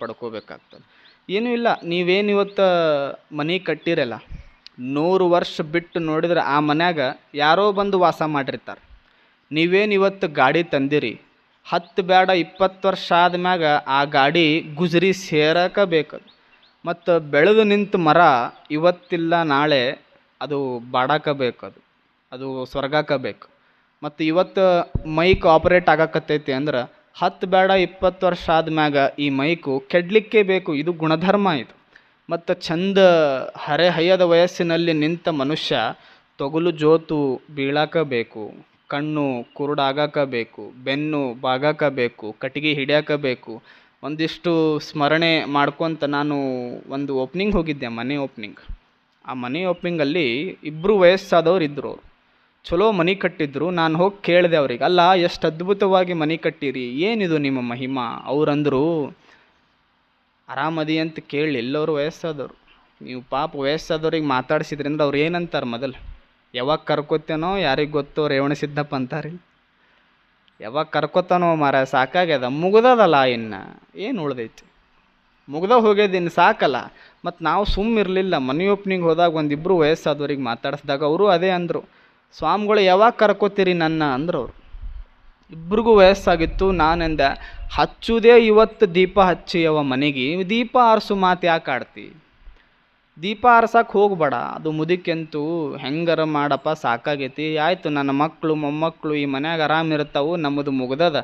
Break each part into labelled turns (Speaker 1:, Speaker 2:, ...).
Speaker 1: ಪಡ್ಕೋಬೇಕಾಗ್ತದೆ. ಏನೂ ಇಲ್ಲ, ನೀವೇನು ಇವತ್ತು ಮನೆ ಕಟ್ಟಿರಲ್ಲ, ನೂರು ವರ್ಷ ಬಿಟ್ಟು ನೋಡಿದ್ರೆ ಆ ಮನ್ಯಾಗ ಯಾರೋ ಬಂದು ವಾಸ ಮಾಡಿರ್ತಾರೆ. ನೀವೇನು ಇವತ್ತು ಗಾಡಿ ತಂದಿರಿ, ಹತ್ತು ಬೇಡ ಇಪ್ಪತ್ತು ವರ್ಷ ಆದ್ಮ್ಯಾಗ ಆ ಗಾಡಿ ಗುಜರಿ ಸೇರಕ ಬೇಕು ಮತ್ತು ಬೆಳೆದು ನಿಂತ ಮರ ಇವತ್ತಿಲ್ಲ, ನಾಳೆ ಅದು ಬಾಡಾಕ ಬೇಕದು, ಅದು ಸ್ವರ್ಗಕ್ಕೆ ಬೇಕು. ಮತ್ತು ಇವತ್ತು ಮೈಕ್ ಆಪ್ರೇಟ್ ಆಗಕತ್ತೈತಿ ಅಂದ್ರೆ ಹತ್ತು ಬೇಡ, ಇಪ್ಪತ್ತು ವರ್ಷ ಆದ್ಮ್ಯಾಗ ಈ ಮೈಕು ಕೆಡಲಿಕ್ಕೆ ಬೇಕು. ಇದು ಗುಣಧರ್ಮ ಇದು. ಮತ್ತು ಚಂದ ಹರೆಹಯ್ಯದ ವಯಸ್ಸಿನಲ್ಲಿ ನಿಂತ ಮನುಷ್ಯ ತೊಗಲು ಜೋತು ಬೀಳಾಕ ಬೇಕು ಕಣ್ಣು ಕುರುಡಾಗಾಕ ಬೇಕು ಬೆನ್ನು ಬಾಗಾಕ ಬೇಕು ಕಟ್ಟಿಗೆ ಹಿಡಿಯಾಕ ಬೇಕು ಒಂದಿಷ್ಟು ಸ್ಮರಣೆ ಮಾಡ್ಕೊತ ನಾನು ಒಂದು ಓಪ್ನಿಂಗ್ ಹೋಗಿದ್ದೆ, ಮನೆ ಓಪ್ನಿಂಗ್. ಆ ಮನೆ ಓಪ್ನಿಂಗಲ್ಲಿ ಇಬ್ಬರು ವಯಸ್ಸಾದವ್ರು ಇದ್ದರು ಅವರು. ಚಲೋ ಮನೆ ಕಟ್ಟಿದ್ರು, ನಾನು ಹೋಗಿ ಕೇಳಿದೆ ಅವ್ರಿಗೆ, ಅಲ್ಲ, ಎಷ್ಟು ಅದ್ಭುತವಾಗಿ ಮನೆ ಕಟ್ಟಿರಿ, ಏನಿದು ನಿಮ್ಮ ಮಹಿಮಾ? ಅವರಂದರು, ಆರಾಮದಿ ಅಂತ ಕೇಳಿ ಎಲ್ಲವರು ವಯಸ್ಸಾದವರು. ನೀವು ಪಾಪ ವಯಸ್ಸಾದವ್ರಿಗೆ ಮಾತಾಡ್ಸಿದ್ರಿ ಅಂದ್ರೆ ಅವ್ರು ಏನಂತಾರೆ ಮೊದಲು? ಯಾವಾಗ ಕರ್ಕೋತೇನೋ, ಯಾರಿಗೆ ಗೊತ್ತೋ, ರೇವಣ ಸಿದ್ದಪ್ಪ ಅಂತಾರೆ. ಯಾವಾಗ ಕರ್ಕೋತಾನೋ ಮಾರ ಸಾಕಾಗ್ಯದ? ಮುಗ್ದದಲ್ಲ ಇನ್ನು. ಏನು ಉಳ್ದೈತಿ? ಮುಗ್ದ ಹೋಗ್ಯದ ಇನ್ನು ಸಾಕಲ್ಲ. ಮತ್ತು ನಾವು ಸುಮ್ಮ ಇರಲಿಲ್ಲ ಮನೆ ಓಪನಿಂಗ್ ಹೋದಾಗ ಒಂದಿಬ್ಬರು ವಯಸ್ಸಾದವ್ರಿಗೆ ಮಾತಾಡಿಸಿದಾಗ ಅವರು ಅದೇ ಅಂದರು. ಸ್ವಾಮಿಗಳು ಯಾವಾಗ ಕರ್ಕೋತೀರಿ ನನ್ನ ಅಂದ್ರು ಅವರು ಇಬ್ರಿಗೂ ವಯಸ್ಸಾಗಿತ್ತು, ನಾನೆಂದೆ, ಹಚ್ಚುದೇ ಇವತ್ತು ದೀಪ ಹಚ್ಚಿ ಅವ ಮನೆಗೆ, ದೀಪ ಆರಿಸು ಮಾತು ಯಾಕೆ ಆಡ್ತಿ? ದೀಪ ಆರ್ಸಕ್ಕೆ ಹೋಗ್ಬೇಡ, ಅದು ಮುದುಕೆಂತೂ ಹೆಂಗಾರ ಮಾಡಪ್ಪ ಸಾಕಾಗೈತಿ. ಆಯಿತು, ನನ್ನ ಮಕ್ಕಳು ಮೊಮ್ಮಕ್ಕಳು ಈ ಮನ್ಯಾಗ ಆರಾಮಿರ್ತಾವು ನಮ್ಮದು ಮುಗ್ದದ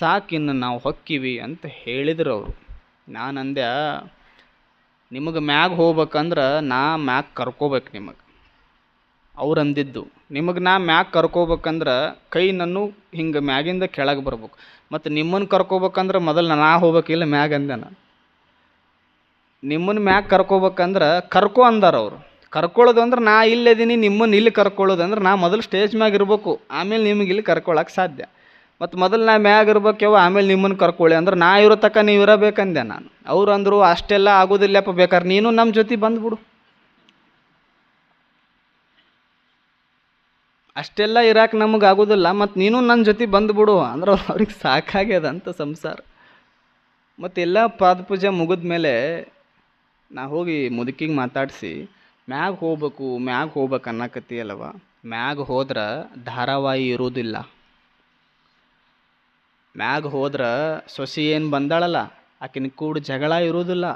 Speaker 1: ಸಾಕಿನ್ನು ನಾವು ಹೊಕ್ಕಿವಿ ಅಂತ ಹೇಳಿದ್ರು ಅವರು ನಾನು ಅಂದೆ ನಿಮಗೆ ಮ್ಯಾಗ ಹೋಗ್ಬೇಕಂದ್ರೆ ನಾ ಮ್ಯಾಗ ಕರ್ಕೋಬೇಕು ನಿಮಗೆ. ಅವ್ರು ಅಂದಿದ್ದು ನಿಮಗೆ ನಾ ಮ್ಯಾಗ ಕರ್ಕೋಬೇಕಂದ್ರೆ ಕೈ ನನ್ನ ಹಿಂಗೆ ಮ್ಯಾಗಿಂದ ಕೆಳಗೆ ಬರ್ಬೇಕು. ಮತ್ತು ನಿಮ್ಮನ್ನು ಕರ್ಕೋಬೇಕಂದ್ರೆ ಮೊದಲು ನಾ ಹೋಗ್ಬೇಕಿಲ್ಲ ಮ್ಯಾಗ ಅಂದೆ ನಾನು ನಿಮ್ಮನ್ನು ಮ್ಯಾಗ ಕರ್ಕೋಬೇಕಂದ್ರೆ ಕರ್ಕೋ ಅಂದಾರ ಅವರು. ಕರ್ಕೊಳ್ಳೋದು ಅಂದ್ರೆ ನಾ ಇಲ್ಲದೀನಿ ನಿಮ್ಮನ್ನು ಇಲ್ಲಿ ಕರ್ಕೊಳ್ಳೋದು ಅಂದ್ರೆ ನಾ ಮೊದಲು ಸ್ಟೇಜ್ ಮ್ಯಾಗ ಇರ್ಬೇಕು. ಆಮೇಲೆ ನಿಮಗೆ ಇಲ್ಲಿ ಕರ್ಕೊಳಕ್ಕೆ ಸಾಧ್ಯ. ಮತ್ತು ಮೊದಲು ನಾ ಮ್ಯಾಗ ಇರ್ಬೇಕೇವ ಆಮೇಲೆ ನಿಮ್ಮನ್ನು ಕರ್ಕೊಳ್ಳಿ ಅಂದ್ರೆ ನಾ ಇರೋ ತಕ್ಕ ನೀವು ಇರಬೇಕಂದೆ ನಾನು. ಅವ್ರು ಅಂದರು ಅಷ್ಟೆಲ್ಲ ಆಗೋದಿಲ್ಲಪ್ಪ ಬೇಕಾದ್ರೆ ನೀನು ನಮ್ಮ ಜೊತೆ ಬಂದ್ಬಿಡು ಅಷ್ಟೆಲ್ಲ ಇರಾಕ್ ನಮಗೆ ಆಗೋದಿಲ್ಲ ಮತ್ತು ನೀನು ನನ್ನ ಜೊತೆ ಬಂದುಬಿಡು ಅಂದ್ರೆ ಅವ್ರಿಗೆ ಸಾಕಾಗ್ಯದ ಅಂತ ಸಂಸಾರ. ಮತ್ತು ಎಲ್ಲ ಪಾದ ಪೂಜೆ ಮುಗಿದ ಮೇಲೆ ನಾ ಹೋಗಿ ಮುದುಕಿಗೆ ಮಾತಾಡಿಸಿ, ಮ್ಯಾಗ ಹೋಗ್ಬೇಕು ಮ್ಯಾಗ ಹೋಗ್ಬೇಕು ಅಲ್ವ ಮ್ಯಾಗ ಹೋದ್ರೆ ಧಾರಾವಾಹಿ ಇರೋದಿಲ್ಲ. ಮ್ಯಾಗ ಹೋದ್ರೆ ಸೊಸಿ ಏನು ಬಂದಾಳಲ್ಲ, ಆಕಿನ ಕೂಡ ಜಗಳ ಇರೋದಿಲ್ಲ.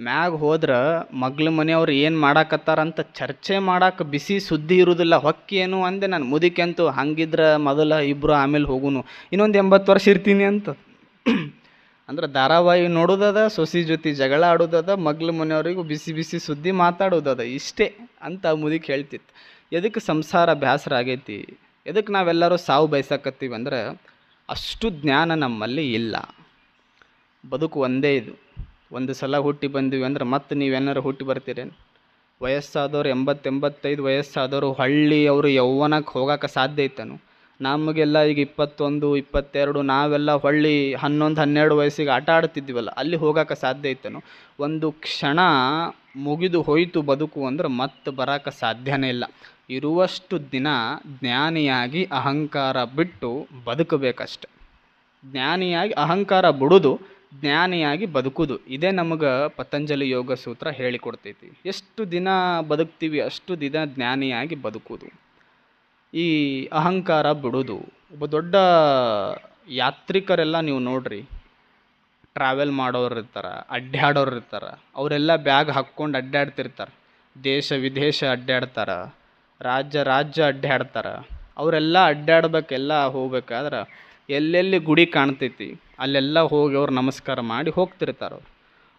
Speaker 1: ಮ್ಯಾಗ ಹೋದ್ರೆ ಮಗ್ಲ ಮನೆಯವ್ರು ಏನು ಮಾಡಾಕತ್ತಾರಂತ ಚರ್ಚೆ ಮಾಡಕ್ಕೆ ಬಿಸಿ ಸುದ್ದಿ ಇರುವುದಿಲ್ಲ ಹೊಕ್ಕಿ ಏನು ಅಂದೆ ನಾನು. ಮುದಿಕೆಂತು ಹಂಗಿದ್ರೆ ಮೊದಲ ಇಬ್ಬರು ಆಮೇಲೆ ಹೋಗುನು. ಇನ್ನೊಂದು ಎಂಬತ್ತು ವರ್ಷ ಇರ್ತೀನಿ ಅಂತ. ಅಂದ್ರೆ ಧಾರಾವಾಹಿ ನೋಡೋದದ, ಸೊಸಿ ಜೊತೆ ಜಗಳ ಆಡೋದದ, ಮಗ್ಲ ಮನೆಯವ್ರಿಗೂ ಬಿಸಿ ಬಿಸಿ ಸುದ್ದಿ ಮಾತಾಡೋದದ. ಇಷ್ಟೇ ಅಂತ ಮುದಿಕ್ ಮುದುಕಿ ಹೇಳ್ತಿತ್ತು. ಎದಕ್ಕೆ ಸಂಸಾರ ಬೇಸರ ಆಗೈತಿ? ಎದಕ್ಕೆ ನಾವೆಲ್ಲರೂ ಸಾವು ಬಯಸಕತ್ತೀವಿ ಅಂದ್ರೆ ಅಷ್ಟು ಜ್ಞಾನ ನಮ್ಮಲ್ಲಿ ಇಲ್ಲ. ಬದುಕು ಒಂದೇ ಇದು. ಒಂದು ಸಲ ಹುಟ್ಟಿ ಬಂದೀವಿ ಅಂದ್ರೆ ಮತ್ತೆ ನೀವೇನಾರು ಹುಟ್ಟಿ ಬರ್ತೀರೇನು? ವಯಸ್ಸಾದವ್ರು ಎಂಬತ್ತೆಂಬತ್ತೈದು ವಯಸ್ಸಾದವರು ಹಳ್ಳಿ ಅವರು ಯೌವನಕ್ಕೆ ಹೋಗಕ್ಕೆ ಸಾಧ್ಯ ಐತನು? ನಮಗೆಲ್ಲ ಈಗ ಇಪ್ಪತ್ತೊಂದು, ಇಪ್ಪತ್ತೆರಡು ನಾವೆಲ್ಲ ಹೊಳ್ಳಿ ಹನ್ನೊಂದು, ಹನ್ನೆರಡು ವಯಸ್ಸಿಗೆ ಆಟ ಆಡ್ತಿದ್ವಲ್ಲ ಅಲ್ಲಿ ಹೋಗಕ್ಕೆ ಸಾಧ್ಯ ಐತನು? ಒಂದು ಕ್ಷಣ ಮುಗಿದು ಹೋಯಿತು ಬದುಕು ಅಂದ್ರೆ ಮತ್ತೆ ಬರಕ್ಕೆ ಸಾಧ್ಯನೇ ಇಲ್ಲ. ಇರುವಷ್ಟು ದಿನ ಜ್ಞಾನಿಯಾಗಿ ಅಹಂಕಾರ ಬಿಟ್ಟು ಬದುಕಬೇಕಷ್ಟೆ. ಜ್ಞಾನಿಯಾಗಿ ಅಹಂಕಾರ ಬಿಡೋದು ಜ್ಞಾನಿಯಾಗಿ ಬದುಕುದು. ಇದೇ ನಮಗೆ ಪತಂಜಲಿ ಯೋಗ ಸೂತ್ರ ಹೇಳಿಕೊಡ್ತೈತಿ. ಎಷ್ಟು ದಿನ ಬದುಕ್ತೀವಿ ಅಷ್ಟು ದಿನ ಜ್ಞಾನಿಯಾಗಿ ಬದುಕುದು. ಈ ಅಹಂಕಾರ ಬಿಡುದು. ಒಬ್ಬ ದೊಡ್ಡ ಯಾತ್ರಿಕರೆಲ್ಲ ನೀವು ನೋಡ್ರಿ. ಟ್ರಾವೆಲ್ ಮಾಡೋರು ಇರ್ತಾರೆ ಅಡ್ಡಾಡೋರು ಇರ್ತಾರೆ. ಅವರೆಲ್ಲ ಬ್ಯಾಗ್ ಹಾಕ್ಕೊಂಡು ಅಡ್ಡಾಡ್ತಿರ್ತಾರೆ ದೇಶ ವಿದೇಶ ಅಡ್ಡಾಡ್ತಾರೆ ರಾಜ್ಯ ರಾಜ್ಯ ಅಡ್ಡಾಡ್ತಾರೆ ಅವರೆಲ್ಲ ಅಡ್ಡಾಡ್ಬೇಕೆಲ್ಲ ಹೋಗ್ಬೇಕಾದ್ರೆ ಎಲ್ಲೆಲ್ಲಿ ಗುಡಿ ಕಾಣ್ತೈತಿ. ಅಲ್ಲೆಲ್ಲ ಹೋಗಿ ಅವ್ರು ನಮಸ್ಕಾರ ಮಾಡಿ ಹೋಗ್ತಿರ್ತಾರೆ ಅವ್ರು.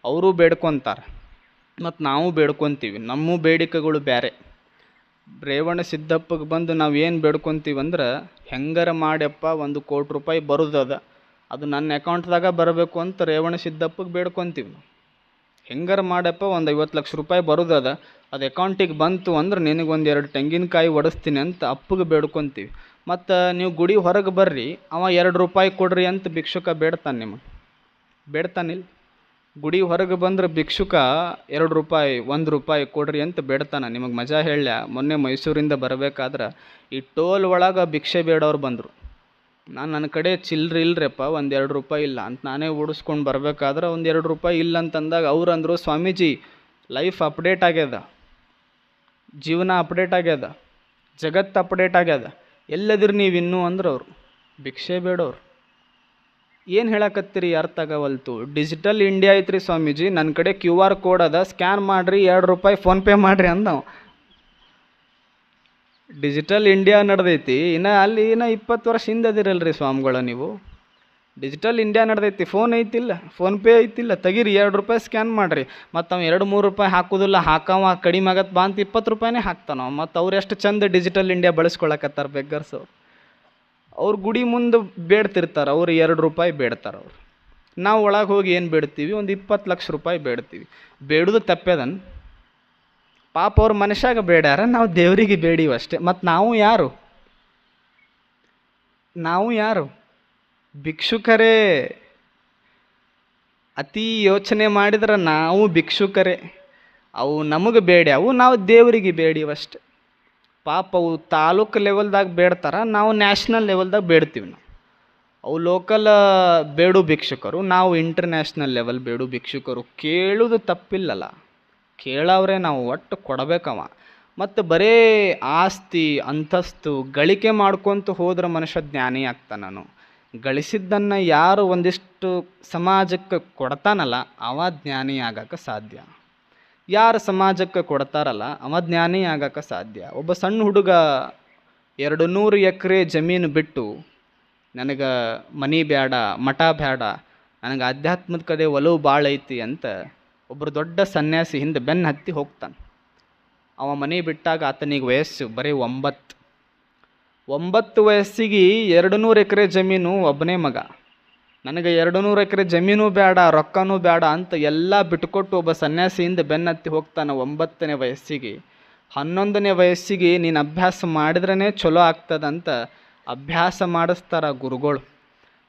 Speaker 1: ಅವರು ಬೇಡ್ಕೊತಾರೆ. ಮತ್ತು ನಾವು ಬೇಡ್ಕೊತೀವಿ. ನಮ್ಮ ಬೇಡಿಕೆಗಳು ಬೇರೆ ರೇವಣ ಸಿದ್ದಪ್ಪಗೆ ಬಂದು ನಾವು ಏನು ಬೇಡ್ಕೊತೀವಿ ಅಂದ್ರೆ, ಹೆಂಗಾರ ಮಾಡ್ಯಪ್ಪ ಒಂದು ಕೋಟಿ ರೂಪಾಯಿ ಬರೋದದ ಅದು. ನನ್ನ ಅಕೌಂಟ್ದಾಗ ಬರಬೇಕು ಅಂತ ರೇವಣ ಸಿದ್ದಪ್ಪಗೆ ಬೇಡ್ಕೊತೀವಿ ನಾವು. ಹೆಂಗಾರ ಮಾಡ್ಯಪ್ಪ ಒಂದು ಐವತ್ತು ಲಕ್ಷ ರೂಪಾಯಿ ಬರೋದದ ಅದು ಅಕೌಂಟಿಗೆ ಬಂತು ಅಂದ್ರೆ ನಿನಗೊಂದು ಎರಡು ತೆಂಗಿನಕಾಯಿ ಒಡಿಸ್ತೀನಿ ಅಂತ ಅಪ್ಪಗೆ ಬೇಡ್ಕೊತೀವಿ. ಮತ್ತು ನೀವು ಗುಡಿ ಹೊರಗೆ ಬರ್ರಿ, ಅವ ಎರಡು ರೂಪಾಯಿ ಕೊಡ್ರಿ ಅಂತ ಭಿಕ್ಷುಕ ಬೇಡ್ತಾನೆ ನಿಮಗೆ. ಬೇಡ್ತಾನಿಲ್ಲ ಗುಡಿ ಹೊರಗೆ ಬಂದ್ರೆ ಭಿಕ್ಷುಕ ಎರಡು ರೂಪಾಯಿ, ಒಂದು ರೂಪಾಯಿ ಕೊಡ್ರಿ ಅಂತ ಬೇಡ್ತಾನೆ. ನಿಮಗೆ ಮಜಾ ಹೇಳ್ಯ, ಮೊನ್ನೆ ಮೈಸೂರಿಂದ ಬರಬೇಕಾದ್ರೆ ಈ ಟೋಲ್ ಒಳಗೆ ಭಿಕ್ಷೆ ಬೇಡವ್ರು ಬಂದರು. ನಾನು ನನ್ನ ಕಡೆ ಚಿಲ್ಲರೆ ಇಲ್ಲರಿಪ್ಪ ಒಂದು ಎರಡು ರೂಪಾಯಿ ಇಲ್ಲ ಅಂತ ನಾನೇ ಓಡಿಸ್ಕೊಂಡು ಬರಬೇಕಾದ್ರೆ ಒಂದು ಎರಡು ರೂಪಾಯಿ ಇಲ್ಲ ಅಂತಂದಾಗ ಅವ್ರು ಅಂದರು, ಸ್ವಾಮೀಜಿ ಲೈಫ್ ಅಪ್ಡೇಟ್ ಆಗ್ಯದ. ಜೀವನ ಅಪ್ಡೇಟ್ ಆಗ್ಯದ. ಜಗತ್ತು ಅಪ್ಡೇಟ್ ಆಗ್ಯದ. ಎಲ್ಲದಿರಿ ನೀವು ಇನ್ನೂ ಅಂದ್ರೆ ಅವರು. ಭಿಕ್ಷೆ ಬೇಡವ್ರು ಏನು ಹೇಳಕತ್ತೀರಿ ಅರ್ಥ ಆಗವಲ್ತು? ಡಿಜಿಟಲ್ ಇಂಡಿಯಾ ಐತ್ರಿ ಸ್ವಾಮೀಜಿ ನನ್ನ ಕಡೆ ಕ್ಯೂ ಆರ್ ಕೋಡ್ ಅದ, ಸ್ಕ್ಯಾನ್ ಮಾಡಿರಿ, ಎರಡು ರೂಪಾಯಿ ಫೋನ್ಪೇ ಮಾಡಿರಿ ಅಂದವು. ಡಿಜಿಟಲ್ ಇಂಡಿಯಾ ನಡೆದೈತಿ, ಇನ್ನು ಅಲ್ಲಿ ಇನ್ನು ಇಪ್ಪತ್ತು ವರ್ಷ ಹಿಂದೆ ಅದಿರಲ್ರಿ ಸ್ವಾಮಿಗಳ ನೀವು. ಡಿಜಿಟಲ್ ಇಂಡಿಯಾ ನಡೆದೈತಿ. ಫೋನ್ ಐತಿಲ್ಲ. ಫೋನ್ಪೇ ಐತಿಲ್ಲ. ತೆಗೀರಿ, ಎರಡು ರೂಪಾಯಿ ಸ್ಕ್ಯಾನ್ ಮಾಡಿರಿ. ಮತ್ತು ಅವ್ನು ಎರಡು, ಮೂರು ರೂಪಾಯಿ ಹಾಕೋದಿಲ್ಲ. ಹಾಕವ, ಕಡಿಮೆ ಆಗತ್ತೆ ಬಾ ಅಂತ ಇಪ್ಪತ್ತು ರೂಪಾಯಿನೇ ಹಾಕ್ತಾನವ ಮತ್ತು ಅವ್ರು ಎಷ್ಟು ಚಂದ ಡಿಜಿಟಲ್ ಇಂಡಿಯಾ ಬಳಸ್ಕೊಳಕತ್ತಾರ ಬೆಗ್ಗರ್ಸ್ ಅವ್ರು. ಅವ್ರ ಗುಡಿ ಮುಂದೆ ಬೇಡ್ತಿರ್ತಾರೆ. ಅವ್ರು ಎರಡು ರೂಪಾಯಿ ಬೇಡ್ತಾರೆ ಅವ್ರು. ನಾವು ಒಳಗೆ ಹೋಗಿ ಏನು ಬೇಡ್ತೀವಿ? ಒಂದು ಇಪ್ಪತ್ತು ಲಕ್ಷ ರೂಪಾಯಿ ಬೇಡ್ತೀವಿ. ಬೇಡುದು ತಪ್ಪೇದನ್. ಪಾಪ ಅವ್ರ ಮನುಷ್ಯಾಗ ಬೇಡ್ಯಾರ. ನಾವು ದೇವರಿಗೆ ಬೇಡಿವಷ್ಟೇ ಮತ್ತು ನಾವು ಯಾರು? ನಾವು ಯಾರು? ಭಿಕ್ಷುಕರೇ, ಅತಿ ಯೋಚನೆ ಮಾಡಿದ್ರೆ ನಾವು ಭಿಕ್ಷುಕರೇ. ಅವು ನಮಗೆ ಬೇಡ್ಯಾವು ನಾವು ದೇವರಿಗೆ ಬೇಡಿವಷ್ಟೆ ಪಾಪ ಅವು ತಾಲೂಕು ಲೆವೆಲ್ದಾಗ ಬೇಡ್ತಾರ, ನಾವು ನ್ಯಾಷನಲ್ ಲೆವೆಲ್ದಾಗ ಬೇಡ್ತೀವಿ ನಾವು. ಅವು ಲೋಕಲ್ ಬೇಡು ಭಿಕ್ಷುಕರು, ನಾವು ಇಂಟರ್ನ್ಯಾಷನಲ್ ಲೆವೆಲ್ ಬೇಡು ಭಿಕ್ಷುಕರು. ಕೇಳೋದು ತಪ್ಪಿಲ್ಲಲ್ಲ ಕೇಳವ್ರೆ ನಾವು, ಒಟ್ಟು ಕೊಡಬೇಕವ. ಮತ್ತು ಬರೇ ಆಸ್ತಿ, ಅಂತಸ್ತು, ಗಳಿಕೆ ಮಾಡ್ಕೊತ ಹೋದ್ರೆ ಮನುಷ್ಯ ಜ್ಞಾನಿ ಆಗ್ತಾನನು ಗಳಿಸಿದ್ದನ್ನು ಯಾರು ಒಂದಿಷ್ಟು ಸಮಾಜಕ್ಕೆ ಕೊಡ್ತಾನಲ್ಲ, ಅವ ಜ್ಞಾನಿ ಆಗಕ್ಕೆ ಸಾಧ್ಯ. ಯಾರು ಸಮಾಜಕ್ಕೆ ಕೊಡ್ತಾರಲ್ಲ, ಅವ ಜ್ಞಾನಿ ಆಗಕ್ಕೆ ಸಾಧ್ಯ. ಒಬ್ಬ ಸಣ್ಣ ಹುಡುಗ ಎರಡು ನೂರು ಎಕರೆ ಜಮೀನು ಬಿಟ್ಟು, ನನಗೆ ಮನಿ ಬೇಡ ಮಠ ಬೇಡ ನನಗೆ ಆಧ್ಯಾತ್ಮದ ಕಡೆ ಒಲವು ಭಾಳ ಐತಿ ಅಂತ ಒಬ್ಬರು ದೊಡ್ಡ ಸನ್ಯಾಸಿ ಹಿಂದೆ ಬೆನ್ನು ಹತ್ತಿ ಹೋಗ್ತಾನೆ. ಅವ ಮನೆ ಬಿಟ್ಟಾಗ ಆತನಿಗೆ ವಯಸ್ಸು ಬರೀ ಒಂಬತ್ತು. ಒಂಬತ್ತು ವಯಸ್ಸಿಗೆ ಎರಡು ನೂರು ಎಕರೆ ಜಮೀನು ಒಬ್ಬನೇ ಮಗ. ನನಗೆ ಎರಡು ನೂರು ಎಕರೆ ಜಮೀನು ಬೇಡ, ರೊಕ್ಕನೂ ಬೇಡ ಅಂತ ಎಲ್ಲ ಬಿಟ್ಕೊಟ್ಟು ಒಬ್ಬ ಸನ್ಯಾಸಿಯಿಂದ ಬೆನ್ನತ್ತಿ ಹೋಗ್ತಾನೆ ಒಂಬತ್ತನೇ ವಯಸ್ಸಿಗೆ. ಹನ್ನೊಂದನೇ ವಯಸ್ಸಿಗೆ ನೀನು ಅಭ್ಯಾಸ ಮಾಡಿದ್ರೇ ಚಲೋ ಆಗ್ತದಂತ ಅಭ್ಯಾಸ ಮಾಡಿಸ್ತಾರ ಗುರುಗಳು.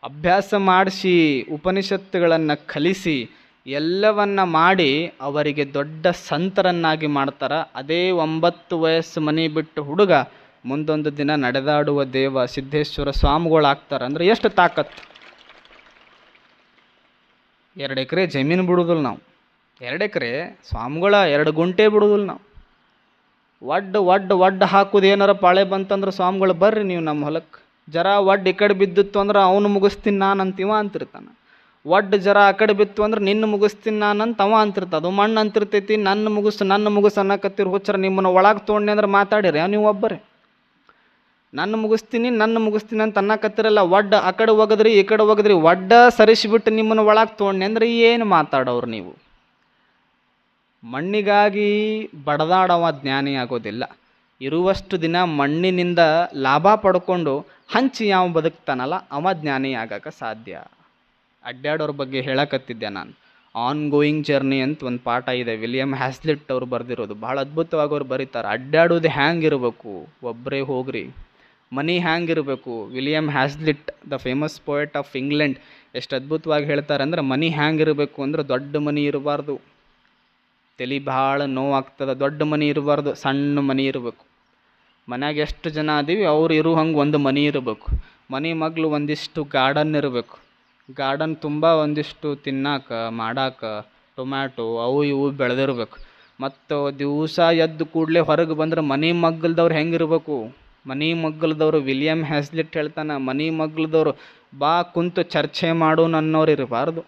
Speaker 1: ಅಭ್ಯಾಸ ಮಾಡಿಸಿ ಉಪನಿಷತ್ತುಗಳನ್ನು ಕಲಿಸಿ ಎಲ್ಲವನ್ನ ಮಾಡಿ ಅವರಿಗೆ ದೊಡ್ಡ ಸಂತರನ್ನಾಗಿ ಮಾಡ್ತಾರೆ. ಅದೇ ಒಂಬತ್ತು ವಯಸ್ಸು ಮನೆ ಬಿಟ್ಟು ಹುಡುಗ ಮುಂದೊಂದು ದಿನ ನಡೆದಾಡುವ ದೇವ ಸಿದ್ದೇಶ್ವರ ಸ್ವಾಮಿಗಳಾಗ್ತಾರ. ಅಂದ್ರೆ ಎಷ್ಟು ತಾಕತ್ತು? ಎರಡು ಎಕರೆ ಜಮೀನು ಬಿಡುದಿಲ್ಲ ನಾವು. ಎರಡು ಎಕರೆ ಸ್ವಾಮಿಗಳ ಎರಡು ಗುಂಟೆ ಬಿಡುದಿಲ್ಲ ನಾವು. ಒಡ್ಡು ಒಡ್ಡು ಒಡ್ಡು ಹಾಕೋದು ಏನಾರ ಪಾಳೆ ಬಂತಂದ್ರೆ ಸ್ವಾಮಿಗಳು, ಬರ್ರಿ ನೀವು ನಮ್ಮ ಹೊಲಕ್ಕೆ. ಜರ ಒಡ್ಡು ಈ ಕಡೆ ಬಿದ್ದಿತ್ತು ಅಂದ್ರೆ ಅವನು ಮುಗಿಸ್ತೀನಿ ನಾನು ಅಂತೀವ ಅಂತಿರ್ತಾನೆ. ಒಡ್ಡು ಜರ ಆ ಕಡೆ ಬಿತ್ತು ಅಂದ್ರೆ ನಿನ್ನ ಮುಗಿಸ್ತೀನಿ ನಾನು ಅಂತ ಅವ ಅಂತಿರ್ತ ಅದು ಮಣ್ಣು ಅಂತಿರ್ತೈತಿ ನನ್ನ ಮುಗಿಸ್ ನನ್ನ ಮುಗಿಸ್ ಅನ್ನಕತ್ತಿರ ಹುಚ್ಚರ ನಿಮ್ಮನ್ನು ಒಳಗೆ ತೊಗೊಂಡೆ ಅಂದ್ರೆ ಮಾತಾಡಿರಿ ನೀವು ಒಬ್ಬರೇ. ನನ್ನ ಮುಗಿಸ್ತೀನಿ ನನ್ನ ಮುಗಿಸ್ತೀನಿ ಅಂತ ಅನ್ನಕತ್ತಿರಲ್ಲ ಒಡ್ಡ ಆ ಕಡೆ ಒಗದ್ರಿ ಈ ಕಡೆ ಒಗದ್ರಿ ಒಡ್ಡ ಸರಿಸಿಬಿಟ್ಟು ನಿಮ್ಮನ್ನು ಒಳಗೆ ತೊಗೊಂಡೆ ಅಂದ್ರೆ ಏನು ಮಾತಾಡೋರು ನೀವು? ಮಣ್ಣಿಗಾಗಿ ಬಡದಾಡವ ಜ್ಞಾನಿ ಆಗೋದಿಲ್ಲ. ಇರುವಷ್ಟು ದಿನ ಮಣ್ಣಿನಿಂದ ಲಾಭ ಪಡ್ಕೊಂಡು ಹಂಚಿ ಯಾವ ಬದುಕ್ತಾನಲ್ಲ, ಅವ ಜ್ಞಾನಿ ಆಗಕ್ಕೆ ಸಾಧ್ಯ. ಅಡ್ಡಾಡೋರ ಬಗ್ಗೆ ಹೇಳಕತ್ತಿದ್ದೆ ನಾನು. ಆನ್ ಗೋಯಿಂಗ್ ಜರ್ನಿ ಅಂತ ಒಂದು ಪಾಠ ಇದೆ ವಿಲಿಯಂ ಹ್ಯಾಸ್ಲಿಟ್ ಅವರು ಬರೆದಿರೋದು. ಭಾಳ ಅದ್ಭುತವಾಗಿ ಅವ್ರು ಬರೀತಾರೆ. ಅಡ್ಡಾಡೋದು ಹ್ಯಾಂಗಿರ್ಬೇಕು ಒಬ್ಬರೇ ಹೋಗ್ರಿ. ಮನಿ ಹ್ಯಾಂಗಿರಬೇಕು. William Hazlitt, the famous poet of England, ಎಷ್ಟು ಅದ್ಭುತವಾಗಿ ಹೇಳ್ತಾರೆ ಅಂದ್ರೆ ಮನಿ ಹ್ಯಾಂಗಿರಬೇಕು ಅಂದ್ರೆ ದೊಡ್ಡ ಮನಿ ಇರಬಾರ್ದು. ತಲೆ ಭಾಳ ನೋವಾಗ್ತದೆ, ದೊಡ್ಡ ಮನಿ ಇರಬಾರ್ದು, ಸಣ್ಣ ಮನಿ ಇರಬೇಕು. ಮನ್ಯಾಗ ಎಷ್ಟು ಜನ ಅದೀವಿ ಅವ್ರು ಇರೋ ಹಂಗೆ ಒಂದು ಮನಿ ಇರಬೇಕು. ಮನೆ ಮಗ್ಲು ಒಂದಿಷ್ಟು ಗಾರ್ಡನ್ ಇರಬೇಕು. ಗಾರ್ಡನ್ ತುಂಬ ಒಂದಿಷ್ಟು ತಿನ್ನಾಕ, ಮಾಡಾಕ, ಟೊಮ್ಯಾಟೊ ಅವು ಇವು ಬೆಳೆದಿರ್ಬೇಕು. ಮತ್ತು ದಿವಸ ಎದ್ದು ಕೂಡಲೇ ಹೊರಗೆ ಬಂದ್ರೆ ಮನೆ ಮಗ್ಗಲ್ದವ್ರು ಹೆಂಗಿರ್ಬೇಕು? ಮನೆ ಮಗ್ಗಲದವರು ವಿಲಿಯಂ ಹ್ಯಾಸ್ಲಿಟ್ ಹೇಳ್ತಾನೆ, ಮನೆ ಮಗ್ಗಲದವರು ಬಾ ಕುಂತು ಚರ್ಚೆ ಮಾಡು ನನ್ನವ್ರು ಇರಬಾರ್ದು.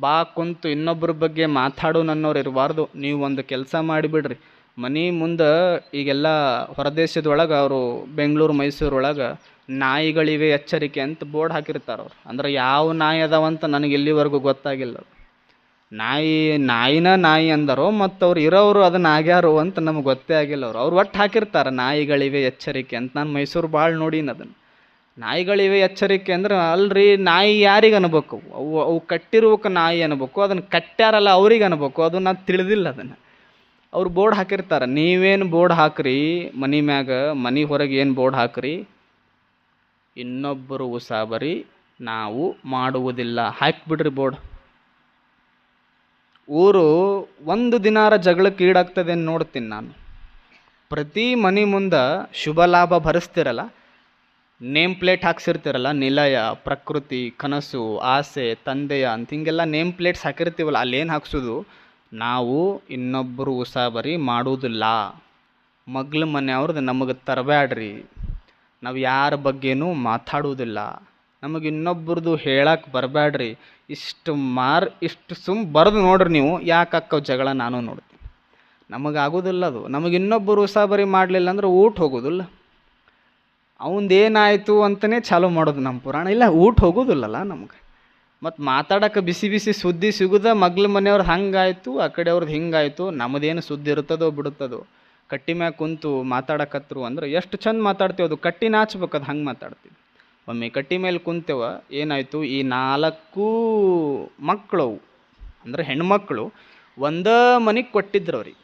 Speaker 1: ಬಾ ಕುಂತು ಇನ್ನೊಬ್ಬರ ಬಗ್ಗೆ ಮಾತಾಡು ಅನ್ನೋರು ಇರಬಾರ್ದು. ನೀವು ಒಂದು ಕೆಲಸ ಮಾಡಿಬಿಡ್ರಿ. ಮನೆ ಮುಂದೆ ಈಗೆಲ್ಲ ಹೊರದೇಶದೊಳಗೆ ಅವರು ಬೆಂಗಳೂರು ಮೈಸೂರು ಒಳಗೆ ನಾಯಿಗಳಿವೆ ಎಚ್ಚರಿಕೆ ಅಂತ ಬೋರ್ಡ್ ಹಾಕಿರ್ತಾರೆ ಅವ್ರು. ಅಂದ್ರೆ ಯಾವ ನಾಯಿ ಅದಾವಂತ ನನಗೆ ಇಲ್ಲಿವರೆಗೂ ಗೊತ್ತಾಗಿಲ್ಲ. ನಾಯಿ, ನಾಯಿನ ನಾಯಿ ಅಂದರು ಮತ್ತು ಅವ್ರು ಇರೋರು ಅದನ್ನ ಆಗ್ಯಾರು ಅಂತ ನಮ್ಗೆ ಗೊತ್ತೇ ಆಗಿಲ್ಲ ಅವ್ರು. ಅವ್ರು ಒಟ್ಟು ಹಾಕಿರ್ತಾರೆ, ನಾಯಿಗಳಿವೆ ಎಚ್ಚರಿಕೆ ಅಂತ. ನಾನು ಮೈಸೂರು ಭಾಳ ನೋಡೀನಿ ಅದನ್ನು. ನಾಯಿಗಳಿವೆ ಎಚ್ಚರಿಕೆ ಅಂದ್ರೆ ಅಲ್ರಿ, ನಾಯಿ ಯಾರಿಗೆ ಅನ್ಬೇಕು? ಅವು ಅವು ಕಟ್ಟಿರುವಕ್ಕೆ ನಾಯಿ ಅನ್ಬೇಕು ಅದನ್ನು ಕಟ್ಟ್ಯಾರಲ್ಲ ಅವ್ರಿಗೆ ಅನ್ಬೇಕು. ಅದು ನಾನು ತಿಳಿದಿಲ್ಲ ಅದನ್ನು. ಅವ್ರು ಬೋರ್ಡ್ ಹಾಕಿರ್ತಾರೆ, ನೀವೇನು ಬೋರ್ಡ್ ಹಾಕ್ರಿ? ಮನೆ ಮ್ಯಾಗ, ಮನೆ ಹೊರಗೆ ಏನು ಬೋರ್ಡ್ ಹಾಕ್ರಿ? ಇನ್ನೊಬ್ಬರು ಉಸಾಬರಿ, ನಾವು ಮಾಡುವುದಿಲ್ಲ. ಹಾಕಿಬಿಡ್ರಿ ಬೋರ್ಡ್. ಊರು ಒಂದು ದಿನಾರ ಈಡಾಗ್ತದೆ ಅಂತ ನೋಡ್ತೀನಿ ನಾನು. ಪ್ರತಿ ಮನೆ ಮುಂದೆ ಶುಭ ಲಾಭ ಭರಿಸ್ತಿರಲ್ಲ, ನೇಮ್ ಪ್ಲೇಟ್ ಹಾಕ್ಸಿರ್ತಿರಲ್ಲ, ನಿಲಯ, ಪ್ರಕೃತಿ, ಕನಸು, ಆಸೆ, ತಂದೆಯ ಅಂತ ಹಿಂಗೆಲ್ಲ ನೇಮ್ ಪ್ಲೇಟ್ಸ್ ಹಾಕಿರ್ತೀವಲ್ಲ, ಅಲ್ಲೇನು ಹಾಕ್ಸೋದು? ನಾವು ಇನ್ನೊಬ್ಬರು ಉಸಾಬರಿ ಮಾಡುವುದಿಲ್ಲ ಮಗ್ಲ ಮನೆಯವ್ರದ್ದು ನಮಗೆ ತರಬೇಡ್ರಿ ನಾವು ಯಾರ ಬಗ್ಗೆನೂ ಮಾತಾಡುವುದಿಲ್ಲ ನಮಗೆ ಇನ್ನೊಬ್ರದ್ದು ಹೇಳಕ್ಕೆ ಬರಬೇಡ್ರಿ ಇಷ್ಟು ಮಾರ್, ಇಷ್ಟು ಸುಮ್ ಬರೆದು ನೋಡ್ರಿ ನೀವು ಯಾಕೆ ಅಕ್ಕವ ಜಗಳ ನಾನು ನೋಡ್ತೀನಿ. ನಮಗೆ ಆಗೋದಿಲ್ಲ ಅದು. ನಮಗೆ ಇನ್ನೊಬ್ಬರು ಉಸಾಬರಿ ಮಾಡಲಿಲ್ಲ ಅಂದ್ರೆ ಊಟ ಹೋಗೋದಿಲ್ಲ. ಅವಂದೇನಾಯಿತು ಅಂತಲೇ ಚಾಲು ಮಾಡೋದು ನಮ್ಮ ಪುರಾಣ. ಇಲ್ಲ, ಊಟ ಹೋಗೋದಿಲ್ಲಲ್ಲ ನಮ್ಗೆ. ಮತ್ತು ಮಾತಾಡೋಕೆ ಬಿಸಿ ಬಿಸಿ ಸುದ್ದಿ ಸಿಗುದ, ಮಗ್ಲ ಮನೆಯವ್ರದ್ದು ಹಂಗಾಯಿತು, ಆ ಕಡೆ ಅವ್ರದ್ದು ಹಿಂಗಾಯ್ತು ನಮ್ಮದೇನು ಸುದ್ದಿ ಇರ್ತದೋ ಬಿಡುತ್ತದೋ. ಕಟ್ಟಿ ಮ್ಯಾಗ ಕುಂತು ಮಾತಾಡಕತ್ರು ಅಂದ್ರೆ ಎಷ್ಟು ಚಂದ ಮಾತಾಡ್ತೀವಿ ಅದು. ಕಟ್ಟಿ ನಾಚ್ಬೇಕು ಅದು ಹಂಗೆ ಮಾತಾಡ್ತೀವಿ. ಒಮ್ಮೆ ಕಟ್ಟಿ ಮೇಲೆ ಕುಂತೇವ, ಏನಾಯಿತು? ಈ ನಾಲ್ಕು ಮಕ್ಕಳು ಅಂದ್ರೆ ಹೆಣ್ಮಕ್ಳು, ಒಂದೇ ಮನೆಗೆ ಕೊಟ್ಟಿದ್ರು ಅವ್ರಿಗೆ.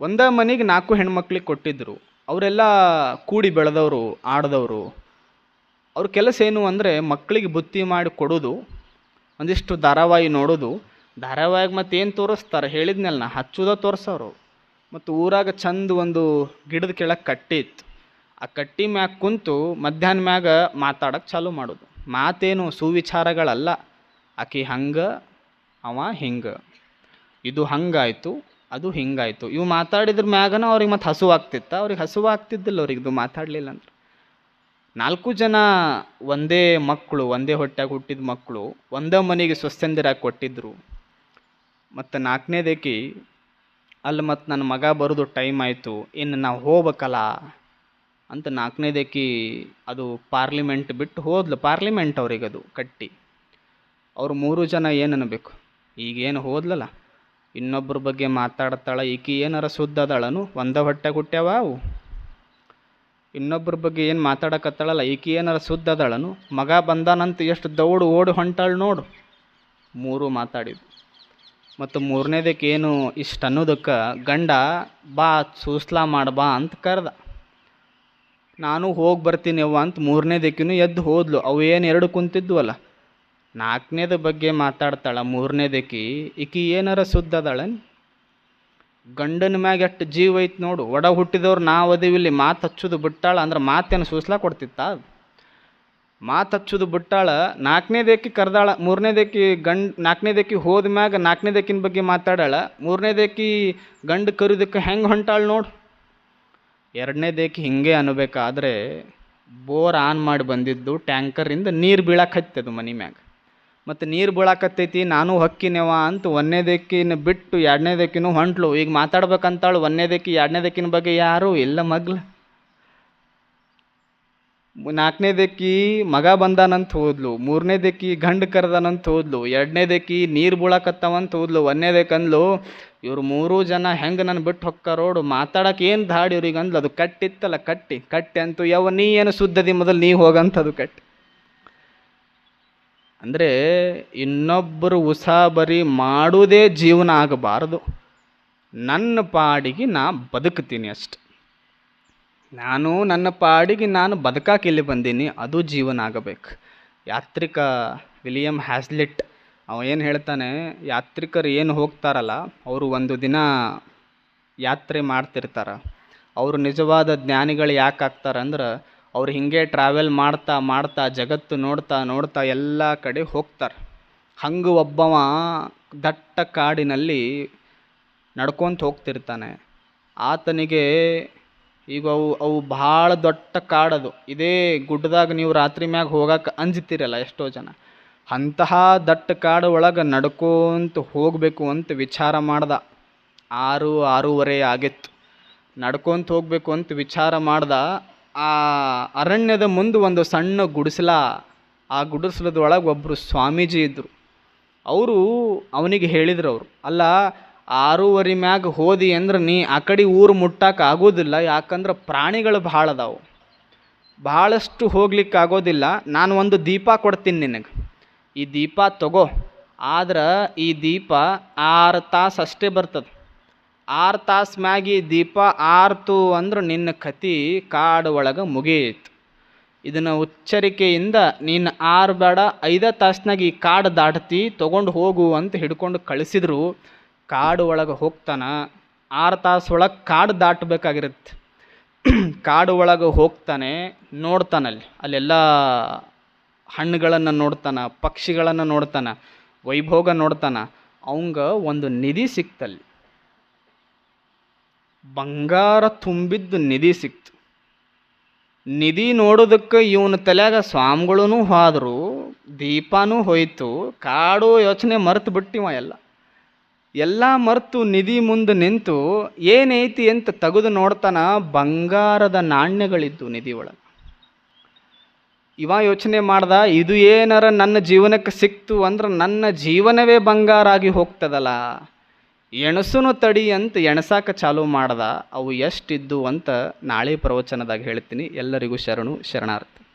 Speaker 1: ಒಂದೇ ಮನೆಗೆ ನಾಲ್ಕು ಹೆಣ್ಮಕ್ಳಿಗೆ ಕೊಟ್ಟಿದ್ದರು ಅವರೆಲ್ಲ ಕೂಡಿ ಬೆಳೆದವರು, ಆಡದವರು. ಅವ್ರ ಕೆಲಸ ಏನು ಅಂದರೆ ಮಕ್ಕಳಿಗೆ ಬುತ್ತಿ ಮಾಡಿ ಕೊಡೋದು, ಒಂದಿಷ್ಟು ಧಾರಾವಾಹಿ ನೋಡೋದು. ಧಾರಾವಾಹಿಗೆ ಮತ್ತೆ ಏನು ತೋರಿಸ್ತಾರೆ? ಹೇಳಿದ್ನಲ್ಲ ನಾ ಹಚ್ಚುದ ತೋರ್ಸೋರು ಮತ್ತು ಊರಾಗ ಚಂದ ಒಂದು ಗಿಡದ ಕೆಳಗೆ ಕಟ್ಟಿ ಇತ್ತು ಆ ಕಟ್ಟಿ ಮ್ಯಾಗ ಕುಂತು ಮಧ್ಯಾಹ್ನ ಮ್ಯಾಗ ಮಾತಾಡಕ್ಕೆ ಚಾಲು ಮಾಡೋದು. ಮಾತೇನು ಸುವಿಚಾರಗಳಲ್ಲ. ಆಕಿ ಹಂಗೆ, ಅವ ಹಿಂಗೆ. ಇದು ಹಂಗಾಯ್ತು, ಅದು ಹಿಂಗಾಯ್ತು. ಇವು ಮಾತಾಡಿದ್ರ ಮ್ಯಾಗನ ಅವ್ರಿಗೆ ಮತ್ತೆ ಹಸು ಆಗ್ತಿತ್ತ. ಅವ್ರಿಗೆ ಹಸುವಾಗ್ತಿದ್ದಿಲ್ಲ ಅವ್ರಿಗೆ, ಇದು ಮಾತಾಡಲಿಲ್ಲ ಅಂದ್ರೆ ನಾಲ್ಕು ಜನ ಒಂದೇ ಮಕ್ಕಳು ಒಂದೇ ಹೊಟ್ಟೆಗೆ ಹುಟ್ಟಿದ ಮಕ್ಕಳು ಒಂದೇ ಮನೆಗೆ ಸ್ವಸ್ಥಂದಿರಾಗಿ ಕೊಟ್ಟಿದ್ರು. ಮತ್ತು ನಾಲ್ಕನೇದಕ್ಕೆ ಅಲ್ಲಿ ಮತ್ತು ನನ್ನ ಮಗ ಬರೋದು ಟೈಮ್ ಆಯಿತು ಇನ್ನು ನಾವು ಹೋಗ್ಬೇಕಲ್ಲ ಅಂತ ನಾಲ್ಕನೇದಕ್ಕೆ ಅದು ಪಾರ್ಲಿಮೆಂಟ್ ಬಿಟ್ಟು ಹೋದ್ಲು. ಪಾರ್ಲಿಮೆಂಟ್ ಅವ್ರಿಗೆ ಅದು ಕಟ್ಟಿ. ಅವ್ರು ಮೂರು ಜನ ಏನು ಅನ್ನಬೇಕು ಈಗೇನು ಹೋದ್ಲಲ್ಲ? ಇನ್ನೊಬ್ಬರ ಬಗ್ಗೆ ಮಾತಾಡ್ತಾಳೆ, ಈಕಿ ಏನಾರ ಸುದ್ದ ಅದಾಳನು ಒಂದ ಹೊಟ್ಟೆ ಹುಟ್ಟ್ಯಾವ ಅವು. ಇನ್ನೊಬ್ಬರ ಬಗ್ಗೆ ಏನು ಮಾತಾಡಕತ್ತಾಳಲ್ಲ? ಈಕಿ ಏನಾರ ಸುದ್ದ ಅದಾಳನು ಮಗ ಬಂದಾನಂತ ಎಷ್ಟು ದೌಡು ಓಡಿ ಹೊಂಟಾಳು ನೋಡು. ಮೂರು ಮಾತಾಡಿದ್ವು ಮತ್ತು ಮೂರನೇದಕ್ಕೆ ಏನು ಇಷ್ಟು ಅನ್ನೋದಕ್ಕೆ ಗಂಡ, ಬಾ, ಸೂಸ್ಲಾ ಮಾಡಿ ಬಾ ಅಂತ ಕರೆದ. ನಾನು ಹೋಗಿ ಬರ್ತೀನಿ ಅವ್ವ ಅಂತ ಮೂರನೇದಕ್ಕಿನೂ ಎದ್ದು ಹೋದ್ಲು. ಅವು ಏನು ಎರಡು ಕುಂತಿದ್ವಲ್ಲ? ನಾಲ್ಕನೇದ ಬಗ್ಗೆ ಮಾತಾಡ್ತಾಳ ಮೂರನೇದಕ್ಕಿ ಈಕಿ ಏನಾರ ಸುದ್ದ ಅದಾಳನ್? ಗಂಡನ ಮ್ಯಾಗ ಎಷ್ಟು ಜೀವ ಐತ್ ನೋಡು. ಒಡ ಹುಟ್ಟಿದವ್ರು ನಾವು ಅದೀವಿಲ್ಲಿ ಮಾತು ಹಚ್ಚೋದು ಬಿಟ್ಟಾಳ ಅಂದ್ರೆ ಮಾತೇನು ಸೂಸ್ಲಾ ಕೊಡ್ತಿತ್ತ? ಮಾತು ಹಚ್ಚೋದು ಬಿಟ್ಟಾಳ ನಾಲ್ಕನೇದಕ್ಕಿ ಕರ್ದಾಳ. ಮೂರನೇದಕ್ಕಿ ಗಂಡ್ ನಾಲ್ಕನೇದಕ್ಕಿ ಹೋದ ಮ್ಯಾಗ ನಾಲ್ಕನೇದಕ್ಕಿನ ಬಗ್ಗೆ ಮಾತಾಡಾಳ ಮೂರನೇದಕ್ಕಿ ಗಂಡು ಕರಿದಕ್ಕೆ ಹೆಂಗೆ ಹೊಂಟಾಳ ನೋಡು. ಎರಡನೇದಕ್ಕೆ ಹಿಂಗೆ ಅನ್ಬೇಕಾದ್ರೆ ಬೋರ್ ಆನ್ ಮಾಡಿ ಬಂದಿದ್ದು ಟ್ಯಾಂಕರಿಂದ ನೀರು ಬೀಳಾಕತ್ತದು ಮನೆ ಮ್ಯಾಗ. ಮತ್ತು ನೀರು ಬೀಳಾಕತ್ತೈತಿ, ನಾನು ಹಕ್ಕಿನೇವ ಅಂತ ಒಂದನೇದಕ್ಕಿನ ಬಿಟ್ಟು ಎರಡನೇದಕ್ಕಿನೂ ಹೊಂಟ್ಲು. ಈಗ ಮಾತಾಡ್ಬೇಕಂತಾಳು ಒಂದನೇದಕ್ಕಿ ಎರಡನೇದಕ್ಕಿನ ಬಗ್ಗೆ ಯಾರೂ ಇಲ್ಲ ಮಗ್ಳು ನಾಲ್ಕನೇದಕ್ಕಿ ಮಗ ಬಂದಾನಂತ ಹೋದ್ಲು ಮೂರನೇದಕ್ಕಿ ಗಂಡು ಕರೆದಾನಂತ ಹೋದ್ಲು ಎರಡನೇದಕ್ಕಿ ನೀರು ಬೀಳಕತ್ತಾವಂತ ಹೋದ್ಲು ಒಂದನೇದಕ್ಕೆ ಅಂದ್ಲು, ಇವ್ರು ಮೂರೂ ಜನ ಹೆಂಗೆ ನನ್ನ ಬಿಟ್ಟು ಹೊಕ್ಕಾರೋಡು ಮಾತಾಡಕ್ಕೆ ಏನು ದಾಡಿ ಇವ್ರಿಗೆ ಅಂದ್ಲು, ಅದು ಕಟ್ಟಿತ್ತಲ್ಲ, ಕಟ್ಟಿ ಕಟ್ಟಿ ಅಂತೂ ಯಾವ ನೀ ಏನು ಸುದ್ದದಿ ಮೊದಲು, ನೀ ಹೋಗಂತದು ಕಟ್ಟಿ. ಅಂದರೆ ಇನ್ನೊಬ್ಬರು ಉಸಾಬರಿ ಮಾಡುವುದೇ ಜೀವನ ಆಗಬಾರದು. ನನ್ನ ಪಾಡಿಗೆ ನಾ ಬದುಕ್ತೀನಿ ಅಷ್ಟೆ. ನಾನು ನನ್ನ ಪಾಡಿಗೆ ನಾನು ಬದುಕಾಕೆ ಇಲ್ಲಿ ಬಂದೀನಿ, ಅದು ಜೀವನ ಆಗಬೇಕು. ಯಾತ್ರಿಕ ವಿಲಿಯಂ ಹ್ಯಾಸ್ಲಿಟ್, ಅವ ಏನು ಹೇಳ್ತಾನೆ, ಯಾತ್ರಿಕರು ಏನು ಹೋಗ್ತಾರಲ್ಲ, ಅವರು ಒಂದು ದಿನ ಯಾತ್ರೆ ಮಾಡ್ತಿರ್ತಾರೆ. ಅವರು ನಿಜವಾದ ಜ್ಞಾನಿಗಳು ಯಾಕೆ ಆಗ್ತಾರೆ ಅಂದ್ರೆ, ಅವ್ರು ಹಿಂಗೆ ಟ್ರಾವೆಲ್ ಮಾಡ್ತಾ ಮಾಡ್ತಾ, ಜಗತ್ತು ನೋಡ್ತಾ ನೋಡ್ತಾ ಎಲ್ಲ ಕಡೆ ಹೋಗ್ತಾರೆ. ಹಂಗೆ ಒಬ್ಬವ ದಟ್ಟ ಕಾಡಿನಲ್ಲಿ ನಡ್ಕೊತ ಹೋಗ್ತಿರ್ತಾನೆ. ಆತನಿಗೆ ಈಗ ಅವು ಅವು ಭಾಳ ದೊಡ್ಡ ಕಾಡದು ಇದೇ ಗುಡ್ಡದಾಗ ನೀವು ರಾತ್ರಿ ಮ್ಯಾಗ ಹೋಗಕ್ಕೆ ಅಂಜ್ತಿರಲ್ಲ ಎಷ್ಟೋ ಜನ. ಅಂತಹ ದಟ್ಟ ಕಾಡು ಒಳಗೆ ನಡ್ಕೊಂತ ಹೋಗಬೇಕು ಅಂತ ವಿಚಾರ ಮಾಡ್ದ. ಆರು, ಆರೂವರೆ ಆಗಿತ್ತು. ನಡ್ಕೊಂತ ಹೋಗಬೇಕು ಅಂತ ವಿಚಾರ ಮಾಡ್ದ. ಆ ಅರಣ್ಯದ ಮುಂದೆ ಒಂದು ಸಣ್ಣ ಗುಡಿಸಲ. ಆ ಗುಡಿಸಲದೊಳಗೆ ಒಬ್ಬರು ಸ್ವಾಮೀಜಿ ಇದ್ದರು ಅವರು ಅವನಿಗೆ ಹೇಳಿದ್ರು ಅವರು, ಅಲ್ಲ ಆರೂವರೆ ಮ್ಯಾಗ ಹೋದಿ ಅಂದ್ರೆ ನೀ ಆ ಕಡೆ ಊರು ಮುಟ್ಟಕ್ಕೆ ಆಗೋದಿಲ್ಲ, ಯಾಕಂದ್ರೆ ಪ್ರಾಣಿಗಳು ಭಾಳ ಅದಾವು. ಭಾಳಷ್ಟು ಹೋಗ್ಲಿಕ್ಕೆ ಆಗೋದಿಲ್ಲ. ನಾನು ಒಂದು ದೀಪ ಕೊಡ್ತೀನಿ ನಿನಗೆ. ಈ ದೀಪ ತಗೋ. ಆದ್ರೆ ಈ ದೀಪ ಆರು ತಾಸು ಅಷ್ಟೇ ಬರ್ತದೆ. ಆರು ತಾಸು ಮ್ಯಾಗ ಈ ದೀಪ ಆರ್ತು ಅಂದ್ರೆ ನಿನ್ನ ಕತಿ ಕಾಡು ಒಳಗೆ ಮುಗಿಯಿತು ಇದನ್ನು ಉಚ್ಚರಿಕೆಯಿಂದ ನೀನು ಆರು ಬೇಡ, ಐದ ತಾಸ್ನಾಗ ಈ ಕಾಡು ದಾಟ್ತಿ, ತೊಗೊಂಡು ಹೋಗು ಅಂತ ಹಿಡ್ಕೊಂಡು ಕಳಿಸಿದ್ರು. ಕಾಡು ಒಳಗೆ ಹೋಗ್ತಾನೆ, ಆರು ತಾಸು ಒಳಗೆ ಕಾಡು ದಾಟಬೇಕಾಗಿರುತ್ತೆ. ಕಾಡು ಒಳಗೆ ಹೋಗ್ತಾನೆ ನೋಡ್ತಾನಲ್ಲಿ ಅಲ್ಲೆಲ್ಲ ಹಣ್ಣುಗಳನ್ನು ನೋಡ್ತಾನೆ, ಪಕ್ಷಿಗಳನ್ನು ನೋಡ್ತಾನೆ, ವೈಭೋಗ ನೋಡ್ತಾನೆ. ಅವಂಗ ಒಂದು ನಿಧಿ ಸಿಕ್ತಲ್ಲಿ ಬಂಗಾರ ತುಂಬಿದ್ದು ನಿಧಿ ಸಿಕ್ತು. ನಿಧಿ ನೋಡೋದಕ್ಕೆ ಇವನ ತಲೆಯಾಗ ಸ್ವಾಮಿಗಳೂ ಹಾದರು ದೀಪನೂ ಹೋಯಿತು, ಕಾಡು ಯೋಚನೆ ಮರೆತು ಬಿಟ್ಟಿವ ಎಲ್ಲ. ಎಲ್ಲ ಮರ್ತು ನಿಧಿ ಮುಂದೆ ನಿಂತು ಏನೈತಿ ಅಂತ ತೆಗೆದು ನೋಡ್ತಾನ ಬಂಗಾರದ ನಾಣ್ಯಗಳಿದ್ದು ನಿಧಿ ಒಳಗೆ. ಇವ ಯೋಚನೆ ಮಾಡ್ದ, ಇದು ಏನಾರ ನನ್ನ ಜೀವನಕ್ಕೆ ಸಿಕ್ತು ಅಂದ್ರೆ ನನ್ನ ಜೀವನವೇ ಬಂಗಾರ ಆಗಿ ಹೋಗ್ತದಲ್ಲ. ಎಣಸುನು ತಡಿ ಅಂತ ಎಣಸಾಕ ಚಾಲು ಮಾಡ್ದ, ಅವು ಎಷ್ಟಿದ್ದು ಅಂತ ನಾಳೆ ಪ್ರವಚನದಾಗ ಹೇಳ್ತೀನಿ. ಎಲ್ಲರಿಗೂ ಶರಣು, ಶರಣಾರ್ಥಿ.